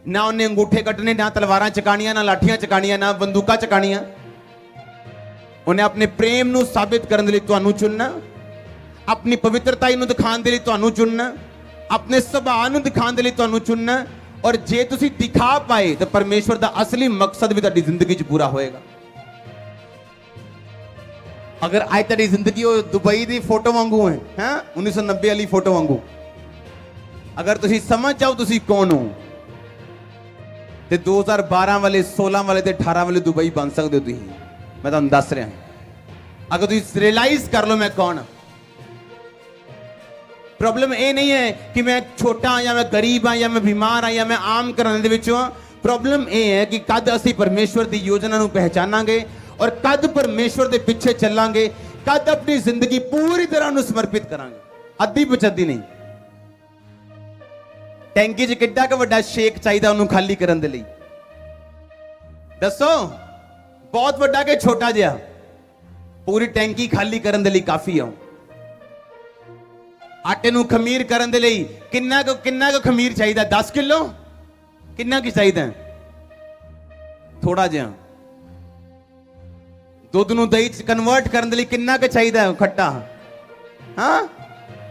ਨਾ ਉਹਨੇ ਅੰਗੂਠੇ ਕੱਟਣੇ, ਨਾ ਤਲਵਾਰਾਂ ਚਕਾਣੀਆਂ, ਨਾ ਲਾਠੀਆਂ ਚਕਾਣੀਆਂ, ਨਾ ਬੰਦੂਕਾਂ ਚਕਾਣੀਆਂ। ਉਹਨੇ ਆਪਣੇ ਪ੍ਰੇਮ ਨੂੰ ਸਾਬਿਤ ਕਰਨ ਦੇ ਲਈ ਤੁਹਾਨੂੰ ਚੁਣਨਾ, ਆਪਣੀ ਪਵਿੱਤਰਤਾ ਨੂੰ ਦਿਖਾਉਣ ਦੇ ਲਈ ਤੁਹਾਨੂੰ ਚੁਣਨਾ। ਆਪਣੇ ਸੁਭਾਅ ਨੂੰ ਦਿਖਾਉਣ ਦੇ ਲਈ ਤੁਹਾਨੂੰ ਚੁਣਨਾ ਔਰ ਜੇ ਤੁਸੀਂ ਦਿਖਾ ਪਾਏ, ਤਾਂ ਪਰਮੇਸ਼ਵਰ ਦਾ ਅਸਲੀ ਮਕਸਦ ਵੀ ਤੁਹਾਡੀ ਜ਼ਿੰਦਗੀ 'ਚ ਪੂਰਾ ਹੋਏਗਾ। ਅਗਰ ਅੱਜ ਤੁਹਾਡੀ ਜ਼ਿੰਦਗੀ ਉਹ ਦੁਬਈ ਦੀ ਫੋਟੋ ਵਾਂਗੂ ਹੈ ਹੈ? 1990 ਵਾਲੀ ਫੋਟੋ ਵਾਂਗੂ। ਅਗਰ ਤੁਸੀਂ ਸਮਝ ਜਾਓ ਤੁਸੀਂ ਕੌਣ ਹੋ, ਤੇ 2012 ਵਾਲੇ 16 ਵਾਲੇ ਤੇ 18 ਵਾਲੇ ਦੁਬਈ ਬਣ ਸਕਦੇ ਹੋ ਤੁਸੀਂ। ਮੈਂ ਤੁਹਾਨੂੰ ਦੱਸ ਰਿਹਾ ਅਗਰ ਤੁਸੀਂ ਰਿਅਲਾਈਜ਼ ਕਰ ਲਓ ਮੈਂ ਕੌਣ ਹਾਂ। ਪ੍ਰੋਬਲਮ ਇਹ ਨਹੀਂ ਹੈ ਕਿ ਮੈਂ ਛੋਟਾ ਜਾਂ ਮੈਂ ਗਰੀਬ ਹਾਂ ਜਾਂ ਮੈਂ ਬਿਮਾਰ ਹਾਂ ਜਾਂ ਮੈਂ ਆਮ ਘਰਾਂ ਦੇ ਵਿੱਚੋਂ ਹਾਂ। ਪ੍ਰੋਬਲਮ ਇਹ ਹੈ ਕਿ ਕਦ ਅਸੀਂ ਪਰਮੇਸ਼ਵਰ ਦੀ ਯੋਜਨਾ ਨੂੰ ਪਹਿਚਾਨਾਂਗੇ ਔਰ ਕਦ ਪਰਮੇਸ਼ਵਰ ਦੇ ਪਿੱਛੇ ਚੱਲਾਂਗੇ, ਕਦ ਆਪਣੀ ਜ਼ਿੰਦਗੀ ਪੂਰੀ ਤਰ੍ਹਾਂ ਨੂੰ ਸਮਰਪਿਤ ਕਰਾਂਗੇ। ਅੱਧੀ ਪਚੱਦੀ ਨਹੀਂ। ਟੈਂਕੀ 'ਚ ਕਿੱਡਾ ਕੁ ਵੱਡਾ ਸ਼ੇਕ ਚਾਹੀਦਾ ਉਹਨੂੰ ਖਾਲੀ ਕਰਨ ਦੇ ਲਈ। ਦੱਸੋ, ਬਹੁਤ ਵੱਡਾ ਕਿ ਛੋਟਾ ਜਿਹਾ? ਪੂਰੀ ਟੈਂਕੀ ਖਾਲੀ ਕਰਨ ਦੇ ਲਈ ਕਾਫੀ ਆ। ਆਟੇ ਨੂੰ ਖਮੀਰ ਕਰਨ ਦੇ ਲਈ ਕਿੰਨਾ ਕੁ ਕਿੰਨਾ ਕੁ ਖਮੀਰ ਚਾਹੀਦਾ? 10 ਕਿਲੋ? ਕਿੰਨਾ ਕੁ ਚਾਹੀਦਾ? ਥੋੜਾ ਜਿਹਾ। ਦੁੱਧ ਨੂੰ ਦਹੀਂ ਚ ਕਨਵਰਟ ਕਰਨ ਦੇ ਲਈ ਕਿੰਨਾ ਕੁ ਚਾਹੀਦਾ ਹੈ ਖੱਟਾ? ਹਾਂ?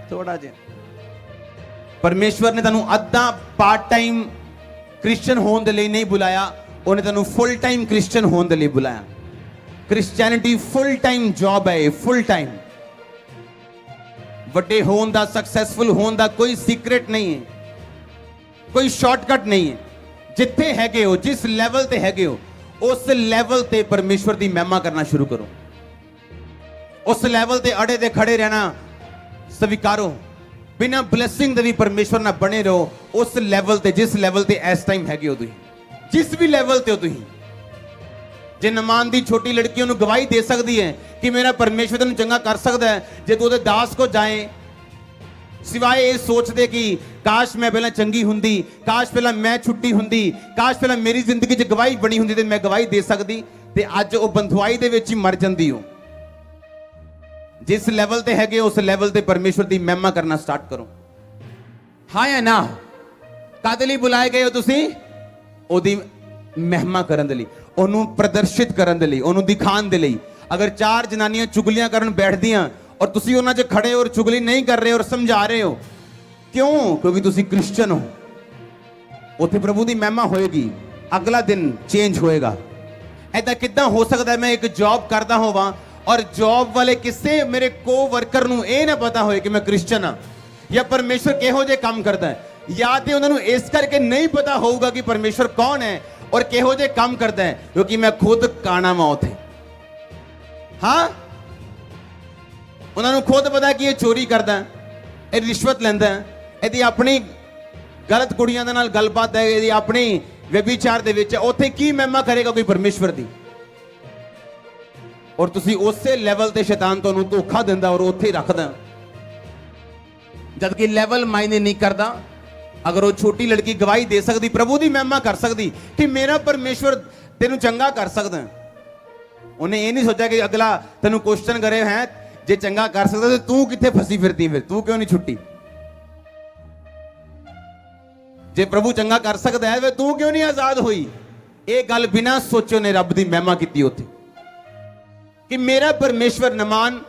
ਥੋੜਾ ਜਿਹਾ। ਪਰਮੇਸ਼ਵਰ ਨੇ ਤੁਹਾਨੂੰ ਅੱਧਾ ਪਾਰਟ ਟਾਈਮ ਕ੍ਰਿਸਚੀਅਨ ਹੋਣ ਦੇ ਲਈ ਨਹੀਂ ਬੁਲਾਇਆ, ਉਹਨੇ ਤੁਹਾਨੂੰ ਫੁੱਲ ਟਾਈਮ ਕ੍ਰਿਸਚੀਅਨ ਹੋਣ ਦੇ ਲਈ ਬੁਲਾਇਆ। ਕ੍ਰਿਸਚੀਅਨਿਟੀ ਫੁੱਲ ਟਾਈਮ ਜੌਬ ਹੈ ਫੁੱਲ ਟਾਈਮ ਵੱਡੇ ਹੋਣ ਦਾ ਸਕਸੈਸਫੁਲ ਹੋਣ ਦਾ ਕੋਈ ਸੀਕ੍ਰੇਟ ਨਹੀਂ ਹੈ। ਕੋਈ ਸ਼ਾਰਟਕਟ ਨਹੀਂ ਹੈ। ਜਿੱਥੇ ਹੈਗੇ ਹੋ, ਜਿਸ ਲੈਵਲ ਤੇ ਹੈਗੇ ਹੋ, ਉਸ ਲੈਵਲ ਤੇ ਪਰਮੇਸ਼ਵਰ ਦੀ ਮਹਿਮਾ ਕਰਨਾ ਸ਼ੁਰੂ ਕਰੋ। ਉਸ ਲੈਵਲ ਤੇ ਅੜੇ ਤੇ ਖੜੇ ਰਹਿਣਾ ਸਵੀਕਾਰੋ। ਬਿਨਾ ਬਲੇਸਿੰਗ ਦੇ ਵੀ ਪਰਮੇਸ਼ਵਰ ਨਾਲ ਬਣੇ ਰਹੋ, ਉਸ ਲੈਵਲ ਤੇ, ਜਿਸ ਲੈਵਲ ਤੇ ਇਸ ਟਾਈਮ ਹੈਗੇ ਹੋ ਤੁਸੀਂ। ਜਿਸ ਵੀ ਲੈਵਲ ਤੇ ਹੋ ਤੁਸੀਂ। ਜੇ ਨਮਾਨ ਦੀ ਛੋਟੀ ਲੜਕੀ ਉਹਨੂੰ ਗਵਾਹੀ ਦੇ ਸਕਦੀ ਹੈ ਕਿ ਮੇਰਾ ਪਰਮੇਸ਼ਵਰ ਤੈਨੂੰ ਚੰਗਾ ਕਰ ਸਕਦਾ ਹੈ, ਜੇ ਤੂੰ ਉਹਦੇ ਦਾਸ ਕੋ ਜਾਏ। ਸਿਵਾਏ ਇਹ ਸੋਚਦੇ ਕਿ ਕਾਸ਼ ਮੈਂ ਪਹਿਲਾਂ ਚੰਗੀ ਹੁੰਦੀ, ਕਾਸ਼ ਪਹਿਲਾਂ ਮੈਂ ਛੁੱਟੀ ਹੁੰਦੀ, ਕਾਸ਼ ਪਹਿਲਾਂ ਮੇਰੀ ਜ਼ਿੰਦਗੀ 'ਚ ਗਵਾਹੀ ਬਣੀ ਹੁੰਦੀ ਤੇ ਮੈਂ ਗਵਾਹੀ ਦੇ ਸਕਦੀ ਤੇ ਅੱਜ ਉਹ ਬੰਧੁਆਈ ਦੇ ਵਿੱਚ ਹੀ ਮਰ ਜਾਂਦੀ ਹੋ ਜਿਸ ਲੈਵਲ ਤੇ ਹੈਗੇ, ਉਸ ਲੈਵਲ ਤੇ ਪਰਮੇਸ਼ਵਰ ਦੀ ਮਹਿਮਾ ਕਰਨਾ ਸਟਾਰਟ ਕਰੋ। ਹਾਂ ਜਾਂ ਨਾ? ਕਾਦੇ ਲਈ ਬੁਲਾਏ ਗਏ ਹੋ ਤੁਸੀਂ? ਉਹਦੀ ਮਹਿਮਾ ਕਰਨ ਦੇ ਲਈ। ਉਹਨੂੰ ਪ੍ਰਦਰਸ਼ਿਤ ਕਰਨ ਦੇ ਲਈ, ਉਹਨੂੰ ਦਿਖਾਉਣ ਦੇ ਲਈ। ਅਗਰ ਚਾਰ ਜਨਾਨੀਆਂ ਚੁਗਲੀਆਂ ਕਰਨ ਬੈਠਦੀਆਂ ਔਰ ਤੁਸੀਂ ਉਹਨਾਂ 'ਚ ਖੜੇ ਹੋ ਔਰ ਚੁਗਲੀ ਨਹੀਂ ਕਰ ਰਹੇ ਔਰ ਸਮਝਾ ਰਹੇ ਹੋ, ਕਿਉਂ? ਕਿਉਂਕਿ ਤੁਸੀਂ ਕ੍ਰਿਸਚੀਅਨ ਹੋ। ਉੱਥੇ ਪ੍ਰਭੂ ਦੀ ਮਹਿਮਾ ਹੋਏਗੀ। ਅਗਲਾ ਦਿਨ ਚੇਂਜ ਹੋਏਗਾ। ਐਦਾਂ ਕਿੱਦਾਂ ਹੋ ਸਕਦਾ ਮੈਂ ਇੱਕ ਜੌਬ ਕਰਦਾ ਹੋਵਾਂ ਔਰ ਜੌਬ ਵਾਲੇ ਕਿਸੇ ਮੇਰੇ ਕੋ ਵਰਕਰ ਨੂੰ ਇਹ ਨਾ ਪਤਾ ਹੋਏ ਕਿ ਮੈਂ ਕ੍ਰਿਸਚੀਅਨ ਹਾਂ ਜਾਂ ਪਰਮੇਸ਼ਵਰ ਕਿਹੋ ਜਿਹੇ ਕੰਮ ਕਰਦਾ ਹੈ। ਜਾਂ ਤੇ ਉਹਨਾਂ ਨੂੰ ਇਸ ਕਰਕੇ ਨਹੀਂ ਪਤਾ ਹੋਊਗਾ ਕਿ ਪਰਮੇਸ਼ਵਰ ਕੌਣ ਹੈ ਔਰ ਕਿਹੋ ਜਿਹੇ ਕੰਮ ਕਰਦਾ ਹੈ? ਕਿਉਂਕਿ ਮੈਂ ਖੁਦ ਕਾਣਾ ਵਾਂ ਉੱਥੇ ਹਾਂ? ਉਹਨਾਂ ਨੂੰ ਖੁਦ ਪਤਾ ਕਿ ਇਹ ਚੋਰੀ ਕਰਦਾ ਇਹ ਰਿਸ਼ਵਤ ਲੈਂਦਾ ਇਹਦੀ ਆਪਣੀ ਗਲਤ ਕੁੜੀਆਂ ਦੇ ਨਾਲ ਗੱਲਬਾਤ ਹੈ, ਇਹਦੀ ਆਪਣੀ ਵਿਭਿਚਾਰ ਦੇ ਵਿੱਚ ਉੱਥੇ ਕੀ ਮਹਿਮਾ ਕਰੇਗਾ ਕੋਈ ਪਰਮੇਸ਼ਵਰ ਦੀ? ਔਰ ਤੁਸੀਂ ਉਸੇ ਲੈਵਲ ਤੇ ਸ਼ੈਤਾਨ ਤੁਹਾਨੂੰ ਧੋਖਾ ਦਿੰਦਾ ਔਰ ਉੱਥੇ ਹੀ ਰੱਖਦਾ। ਜਦ ਕਿ ਲੈਵਲ ਮਾਇਨੇ ਨਹੀਂ ਕਰਦਾ ਅਗਰ ਉਹ ਛੋਟੀ ਲੜਕੀ ਗਵਾਹੀ ਦੇ ਸਕਦੀ, ਪ੍ਰਭੂ ਦੀ ਮਹਿਮਾ ਕਰ ਸਕਦੀ, ਕਿ ਮੇਰਾ ਪਰਮੇਸ਼ਵਰ ਤੈਨੂੰ ਚੰਗਾ ਕਰ ਸਕਦਾ ਉਹਨੇ ਇਹ ਨਹੀਂ ਸੋਚਿਆ ਕਿ ਅਗਲਾ ਤੈਨੂੰ ਕੁਐਸਚਨ ਕਰੇ, ਹੈ, ਜੇ ਚੰਗਾ ਕਰ ਸਕਦਾ ਤੇ ਤੂੰ ਕਿੱਥੇ ਫਸੀ ਫਿਰਦੀ ਫਿਰ? ਤੂੰ ਕਿਉਂ ਨਹੀਂ ਛੁੱਟੀ? ਜੇ ਪ੍ਰਭੂ ਚੰਗਾ ਕਰ ਸਕਦਾ ਹੈ ਵੇ ਤੂੰ ਕਿਉਂ ਨਹੀਂ ਆਜ਼ਾਦ ਹੋਈ? ਇਹ ਗੱਲ ਬਿਨਾਂ ਸੋਚੋ ਨੇ ਰੱਬ ਦੀ ਮਹਿਮਾ ਕੀਤੀ ਉੱਥੇ। ਕਿ ਮੇਰਾ ਪਰਮੇਸ਼ਵਰ ਨਮਾਨ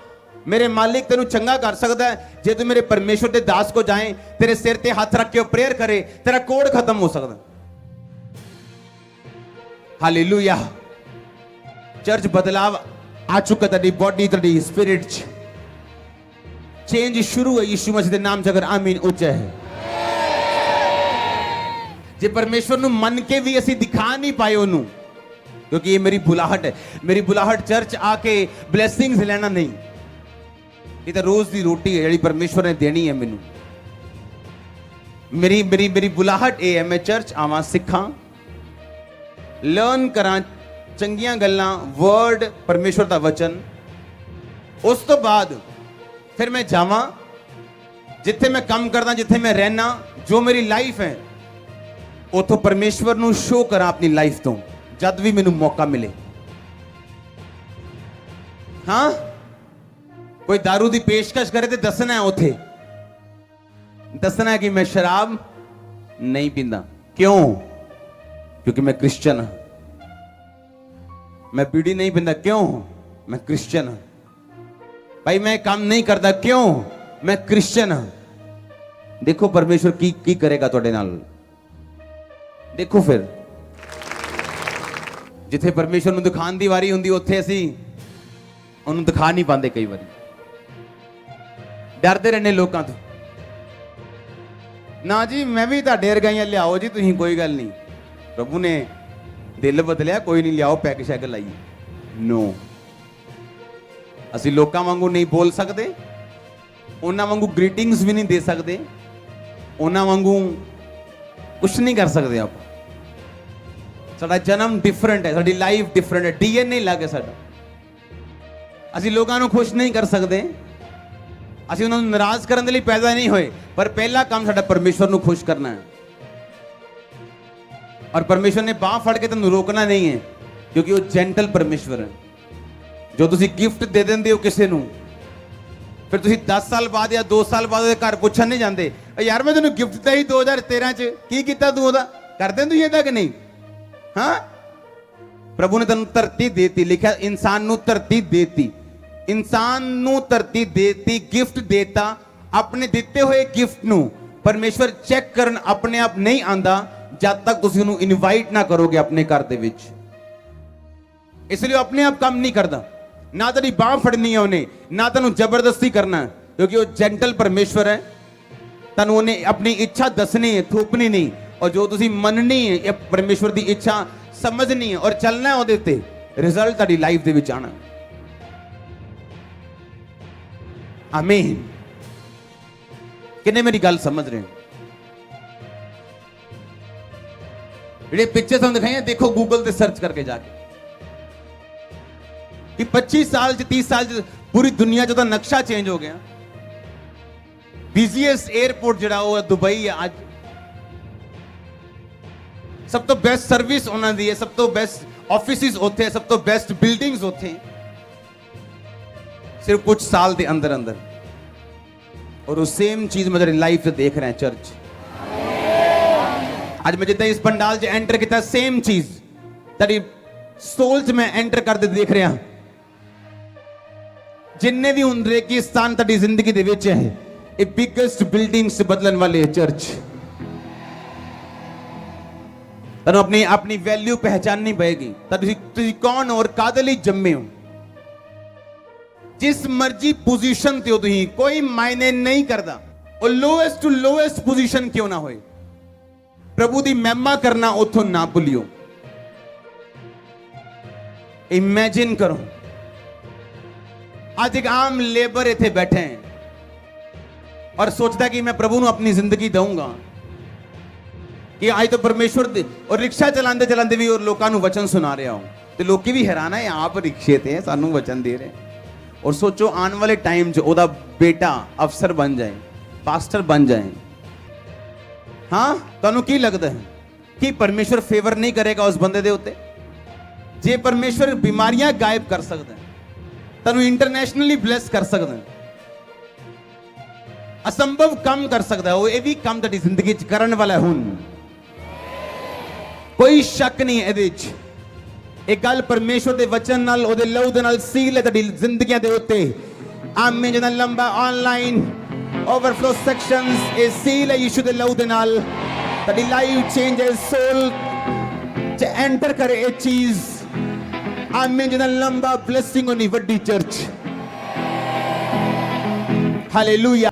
ਮੇਰੇ ਮਾਲਿਕ ਤੈਨੂੰ ਚੰਗਾ ਕਰ ਸਕਦਾ ਹੈ ਜੇ ਤੂੰ ਮੇਰੇ ਪਰਮੇਸ਼ਵਰ ਦੇ ਦਾਸ ਕੋ ਜਾਏ ਤੇਰੇ ਸਿਰ ਤੇ ਹੱਥ ਰੱਖ ਕੇ ਉਹ ਪ੍ਰੇਅਰ ਕਰੇ ਤੇਰਾ ਕੋੜ ਖਤਮ ਹੋ ਸਕਦਾ ਹਾਲੇਲੂਇਆ ਚਰਚ ਬਦਲਾਵ ਆ ਚੁੱਕਾ ਤੁਹਾਡੀ ਬੋਡੀ ਤੁਹਾਡੀ ਸਪਿਰਿਟ ਚ ਚੇਂਜ ਸ਼ੁਰੂ ਹੈ ਯਿਸੂ ਮਸੀਹ ਦੇ ਨਾਮ ਚ ਅਗਰ ਆਮੀਨ ਉੱਚਾ ਹੈ ਜੇ ਪਰਮੇਸ਼ਵਰ ਨੂੰ ਮੰਨ ਕੇ ਵੀ ਅਸੀਂ ਦਿਖਾ ਨਹੀਂ ਪਾਏ ਉਹਨੂੰ ਕਿਉਂਕਿ ਇਹ ਮੇਰੀ ਬੁਲਾਹਟ ਹੈ ਮੇਰੀ ਬੁਲਾਹਟ ਚਰਚ ਆ ਕੇ ਬਲੇਸਿੰਗਸ ਲੈਣਾ ਨਹੀਂ ਇਹ ਤਾਂ ਰੋਜ਼ ਦੀ ਰੋਟੀ ਹੈ ਜਿਹੜੀ ਪਰਮੇਸ਼ਵਰ ਨੇ ਦੇਣੀ ਹੈ ਮੈਨੂੰ। ਮੇਰੀ ਮੇਰੀ ਮੇਰੀ ਬੁਲਾਹਟ ਇਹ ਹੈ, ਮੈਂ ਚਰਚ ਆਵਾਂ, ਸਿੱਖਾਂ ਲਰਨ ਕਰਾਂ, ਚੰਗੀਆਂ ਗੱਲਾਂ ਵਰਡ ਪਰਮੇਸ਼ਵਰ ਦਾ ਵਚਨ। ਉਸ ਤੋਂ ਬਾਅਦ ਫਿਰ ਮੈਂ ਜਾਵਾਂ, ਜਿੱਥੇ ਮੈਂ ਕੰਮ ਕਰਦਾ, ਜਿੱਥੇ ਮੈਂ ਰਹਿਣਾ ਜੋ ਮੇਰੀ ਲਾਈਫ ਹੈ, ਉਥੋਂ ਪਰਮੇਸ਼ਵਰ ਨੂੰ ਸ਼ੋਅ ਕਰਾਂ ਆਪਣੀ ਲਾਈਫ ਤੋਂ, ਜਦ ਵੀ ਮੈਨੂੰ ਮੌਕਾ ਮਿਲੇ। ਹਾਂ? ਕੋਈ दारू ਦੀ ਪੇਸ਼ਕਸ਼ ਕਰੇ ਤੇ ਦੱਸਣਾ ਹੈ ਉਥੇ ਦੱਸਣਾ ਹੈ ਕਿ ਮੈਂ ਸ਼ਰਾਬ ਨਹੀਂ ਪੀਂਦਾ ਕਿਉਂ ਕਿਉਂਕਿ ਮੈਂ ਕ੍ਰਿਸਚੀਅਨ ਹਾਂ ਮੈਂ ਬੀੜੀ ਨਹੀਂ ਪੀਂਦਾ ਕਿਉਂ ਮੈਂ ਕ੍ਰਿਸਚੀਅਨ ਹਾਂ ਭਾਈ ਮੈਂ ਕੰਮ ਨਹੀਂ ਕਰਦਾ ਕਿਉਂ ਮੈਂ ਕ੍ਰਿਸਚੀਅਨ ਹਾਂ ਦੇਖੋ ਪਰਮੇਸ਼ਵਰ ਕੀ ਕੀ ਕਰੇਗਾ ਤੁਹਾਡੇ ਨਾਲ ਦੇਖੋ ਫਿਰ ਜਿੱਥੇ ਪਰਮੇਸ਼ਵਰ ਨੂੰ ਦਿਖਾਉਣ ਦੀ ਵਾਰੀ ਹੁੰਦੀ ਉੱਥੇ ਅਸੀਂ ਉਹਨੂੰ ਦਿਖਾ ਨਹੀਂ ਪਾਉਂਦੇ ਕਈ ਵਾਰੀ ਡਰਦੇ ਰਹਿੰਦੇ ਲੋਕਾਂ ਤੋਂ। ਨਾ ਜੀ, ਮੈਂ ਵੀ ਤੁਹਾਡੇ ਵਰਗਾਈਆਂ ਲਿਆਓ ਜੀ, ਤੁਸੀਂ ਕੋਈ ਗੱਲ ਨਹੀਂ। ਪ੍ਰਭੂ ਨੇ ਦਿਲ ਬਦਲਿਆ, ਕੋਈ ਨਹੀਂ, ਲਿਆਓ ਪੈਕ ਸ਼ੈਕ ਲਾਈਏ ਨੋ ਅਸੀਂ ਲੋਕਾਂ ਵਾਂਗੂ ਨਹੀਂ ਬੋਲ ਸਕਦੇ, ਉਹਨਾਂ ਵਾਂਗੂ ਗ੍ਰੀਟਿੰਗਸ ਵੀ ਨਹੀਂ ਦੇ ਸਕਦੇ, ਉਹਨਾਂ ਵਾਂਗੂ ਕੁਝ ਨਹੀਂ ਕਰ ਸਕਦੇ ਆਪਾਂ। ਸਾਡਾ ਜਨਮ ਡਿਫਰੈਂਟ ਹੈ, ਸਾਡੀ ਲਾਈਫ ਡਿਫਰੈਂਟ ਹੈ ਡੀਐਨਏ ਲੱਗ ਹੈ ਸਾਡਾ। ਅਸੀਂ ਲੋਕਾਂ ਨੂੰ ਖੁਸ਼ ਨਹੀਂ ਕਰ ਸਕਦੇ। ਅਸੀਂ ਉਹਨਾਂ ਨੂੰ ਨਾਰਾਜ਼ ਕਰਨ ਦੇ ਲਈ ਪੈਦਾ ਨਹੀਂ ਹੋਏ, ਪਰ ਪਹਿਲਾ ਕੰਮ ਸਾਡਾ ਪਰਮੇਸ਼ਵਰ ਨੂੰ ਖੁਸ਼ ਕਰਨਾ ਹੈ। ਔਰ ਪਰਮੇਸ਼ਵਰ ਨੇ ਬਾਹ ਫੜ ਕੇ ਤੁਹਾਨੂੰ ਰੋਕਣਾ ਨਹੀਂ ਹੈ, ਕਿਉਂਕਿ ਉਹ ਜੈਂਟਲ ਪਰਮੇਸ਼ਵਰ ਹੈ। ਜੋ ਤੁਸੀਂ ਗਿਫਟ ਦੇ ਦਿੰਦੇ ਹੋ ਕਿਸੇ ਨੂੰ, ਫਿਰ ਤੁਸੀਂ 10 ਸਾਲ ਬਾਅਦ ਜਾਂ 2 ਸਾਲ ਬਾਅਦ ਉਹਦੇ ਘਰ ਪੁੱਛਣ ਨਹੀਂ ਜਾਂਦੇ ਯਾਰ, ਮੈਂ ਤੈਨੂੰ ਗਿਫਟ ਦਿੱਤਾ ਸੀ 2013 ਚ, ਕੀ ਕੀਤਾ ਤੂੰ ਉਹਦਾ? ਕਰਦੇ ਤੁਸੀਂ ਇਹਦਾ ਕਿ ਨਹੀਂ? ਹਾਂ? ਪ੍ਰਭੂ ਨੇ ਤੈਨੂੰ ਧਰਤੀ ਦੇਤੀ, ਲਿਖਿਆ, ਇਨਸਾਨ ਨੂੰ ਧਰਤੀ ਦੇਤੀ। ਇਨਸਾਨ ਨੂੰ ਧਰਤੀ ਦੇਤੀ ਗਿਫਟ ਦੇਤਾ, ਆਪਣੇ ਦਿੱਤੇ ਹੋਏ ਗਿਫਟ ਨੂੰ। ਪਰਮੇਸ਼ਵਰ ਚੈੱਕ ਕਰਨ ਆਪਣੇ ਆਪ ਨਹੀਂ ਆਂਦਾ, ਜਦ ਤੱਕ ਤੁਸੀਂ ਉਹਨੂੰ ਇਨਵਾਈਟ ਨਾ ਕਰੋਗੇ ਆਪਣੇ ਘਰ ਦੇ ਵਿੱਚ। ਇਸ ਲਈ ਉਹ ਆਪਣੇ ਆਪ ਕੰਮ ਨਹੀਂ ਕਰਦਾ। ਨਾ ਤੇਰੀ ਬਾਹ ਫੜਨੀ ਹੈ ਉਹਨੇ, ਨਾ ਤੈਨੂੰ ਜ਼ਬਰਦਸਤੀ ਕਰਨਾ, ਕਿਉਂਕਿ ਉਹ ਜੈਂਟਲ ਪਰਮੇਸ਼ਵਰ ਹੈ। ਤੁਹਾਨੂੰ ਉਹਨੇ ਆਪਣੀ ਇੱਛਾ ਦੱਸਣੀ ਹੈ, ਥੋਪਣੀ ਨਹੀਂ, ਔਰ ਜੋ ਤੁਸੀਂ ਮੰਨਣੀ ਹੈ, ਇਹ ਪਰਮੇਸ਼ਵਰ ਦੀ ਇੱਛਾ ਸਮਝਣੀ ਹੈ ਔਰ ਚੱਲਣਾ ਉਹਦੇ ਉੱਤੇ। ਰਿਜ਼ਲਟ ਤੁਹਾਡੀ ਲਾਈਫ ਦੇ ਵਿੱਚ ਆਣਾ ਆਮੀਨ ਕਿੰਨੇ ਮੇਰੀ ਗੱਲ ਸਮਝ ਰਹੇ ਹੋ ਜਿਹੜੇ ਪਿਕਚਰ ਤੁਹਾਨੂੰ ਦਿਖਾਈਆਂ ਦੇਖੋ ਗੂਗਲ ਤੇ ਸਰਚ ਕਰਕੇ ਜਾ ਕੇ ਕਿ 25 ਸਾਲ ਚ 30 ਸਾਲ ਚ ਪੂਰੀ ਦੁਨੀਆ 'ਚ ਉਹਦਾ ਨਕਸ਼ਾ ਚੇਂਜ ਹੋ ਗਿਆ ਬਿਜ਼ੀਐਸਟ 에ਅਰਪੋਰਟ ਜਿਹੜਾ ਉਹ ਹੈ ਦੁਬਈ ਹੈ ਅੱਜ ਸਭ ਤੋਂ ਬੈਸਟ ਸਰਵਿਸ ਉਹਨਾਂ ਦੀ ਹੈ ਸਭ ਤੋਂ ਬੈਸਟ ਆਫਿਸਿਸ ਉੱਥੇ ਹੈ ਸਭ ਤੋਂ ਬੈਸਟ ਬਿਲਡਿੰਗਸ ਉੱਥੇ ਹੈ। ਸਿਰਫ ਕੁਝ ਸਾਲ ਦੇ ਅੰਦਰ ਅੰਦਰ ਔਰ ਉਹ ਸੇਮ ਚੀਜ਼ ਮੈਂ ਤੇਰੀ ਲਾਈਫ 'ਚ ਦੇਖ ਰਿਹਾ ਚਰਚ ਅੱਜ ਮੈਂ ਜਿੱਦਾਂ ਇਸ ਪੰਡਾਲ 'ਚ ਐਂਟਰ ਕੀਤਾ ਸੇਮ ਚੀਜ਼ ਤੇਰੀ ਸੋਲ 'ਚ ਮੈਂ ਐਂਟਰ ਕਰਦੇ ਦੇਖ ਰਿਹਾ ਜਿੰਨੇ ਵੀ ਹੁਣ ਰੇਗਿਸਤਾਨ ਤੁਹਾਡੀ ਜ਼ਿੰਦਗੀ ਦੇ ਵਿੱਚ ਹੈ ਇਹ ਬਿਗੇਸਟ ਬਿਲਡਿੰਗਸ ਬਦਲਣ ਵਾਲੇ ਹੈ ਚਰਚ ਤੁਹਾਨੂੰ ਆਪਣੀ ਆਪਣੀ ਵੈਲਿਊ ਪਹਿਚਾਨਣੀ ਪਏਗੀ ਤਾਂ ਤੁਸੀਂ ਤੁਸੀਂ ਕੌਣ ਹੋ ਔਰ ਕਾਦੇ ਲਈ ਜੰਮੇ ਹੋ ਜਿਸ ਮਰਜ਼ੀ ਪੋਜੀਸ਼ਨ ਤੇ ਹੋ ਤੁਸੀਂ, ਕੋਈ ਮਾਇਨੇ ਨਹੀਂ ਕਰਦਾ। ਉਹ ਲੋਐਸਟ ਟੂ ਲੋਐਸਟ ਪੋਜੀਸ਼ਨ ਕਿਉਂ ਨਾ ਹੋਏ? ਪ੍ਰਭੂ ਦੀ ਮਹਿਮਾ ਕਰਨਾ ਉਥੋਂ ਨਾ ਭੁੱਲਿਓ। ਇਮੇਜਿਨ ਕਰੋ। ਅੱਜ ਇੱਕ ਆਮ ਲੇਬਰ ਇੱਥੇ ਬੈਠੇ ਹੈ ਔਰ ਸੋਚਦਾ ਕਿ ਮੈਂ ਪ੍ਰਭੂ ਨੂੰ ਆਪਣੀ ਜ਼ਿੰਦਗੀ ਦਊਂਗਾ। ਕਿ ਅੱਜ ਤਾਂ ਪਰਮੇਸ਼ਵਰ ਦੇ ਔਰ ਰਿਕਸ਼ਾ ਚਲਾਉਂਦੇ ਚਲਾਉਂਦੇ ਵੀ ਔਰ ਲੋਕਾਂ ਨੂੰ ਵਚਨ ਸੁਣਾ ਰਿਹਾ ਹਾਂ। ਤੇ ਲੋਕੀ ਵੀ ਹੈਰਾਨ ਹੈ, ਆਪ ਰਿਕਸ਼ੇ ਤੇ ਹੈ, ਸਾਨੂੰ ਵਚਨ ਦੇ ਰਹੇ। ਔਰ ਸੋਚੋ ਆਉਣ ਵਾਲੇ ਟਾਈਮ 'ਚ ਉਹਦਾ ਬੇਟਾ ਅਫਸਰ ਬਣ ਜਾਏ ਪਾਸਟਰ ਬਣ ਜਾਏ ਹਾਂ ਤੁਹਾਨੂੰ ਕੀ ਲੱਗਦਾ ਹੈ ਕਿ ਪਰਮੇਸ਼ਵਰ ਫੇਵਰ ਨਹੀਂ ਕਰੇਗਾ ਉਸ ਬੰਦੇ ਦੇ ਉੱਤੇ ਜੇ ਪਰਮੇਸ਼ਵਰ ਬਿਮਾਰੀਆਂ ਗਾਇਬ ਕਰ ਸਕਦਾ ਤੁਹਾਨੂੰ ਇੰਟਰਨੈਸ਼ਨਲੀ ਬਲੈਸ ਕਰ ਸਕਦਾ ਅਸੰਭਵ ਕੰਮ ਕਰ ਸਕਦਾ ਉਹ ਇਹ ਵੀ ਕੰਮ ਤੁਹਾਡੀ ਜ਼ਿੰਦਗੀ 'ਚ ਕਰਨ ਵਾਲਾ ਹੈ ਹੁਣ ਕੋਈ ਸ਼ੱਕ ਨਹੀਂ ਇਹਦੇ 'ਚ ਇਹ ਗੱਲ ਪਰਮੇਸ਼ਵਰ ਦੇ ਵਚਨ ਨਾਲ, ਉਹਦੇ ਲਹੂ ਦੇ ਨਾਲ ਸੀਲ ਹੈ ਤੁਹਾਡੀ ਜ਼ਿੰਦਗੀਆਂ ਦੇ ਉੱਤੇ। ਆਮੀਨ, ਜਿਹਨਾਂ ਲੰਬਾ ਆਨਲਾਈਨ ਓਵਰਫਲੋ ਸੈਕਸ਼ਨਸ ਇਹ ਸੀਲ ਹੈ ਯਿਸੂ ਦੇ ਲਹੂ ਦੇ ਨਾਲ। ਤੁਹਾਡੀ ਲਾਈਫ ਚੇਂਜਸ ਸੋਲ ਚ ਐਂਟਰ ਕਰੇ ਇਹ ਚੀਜ਼। ਆਮੀਨ, ਜਿਹਨਾਂ ਲੰਬਾ ਬਲੇਸਿੰਗ ਹੋਣੀ ਵੱਡੀ ਚਰਚ ਹਾਲੇਲੂਇਆ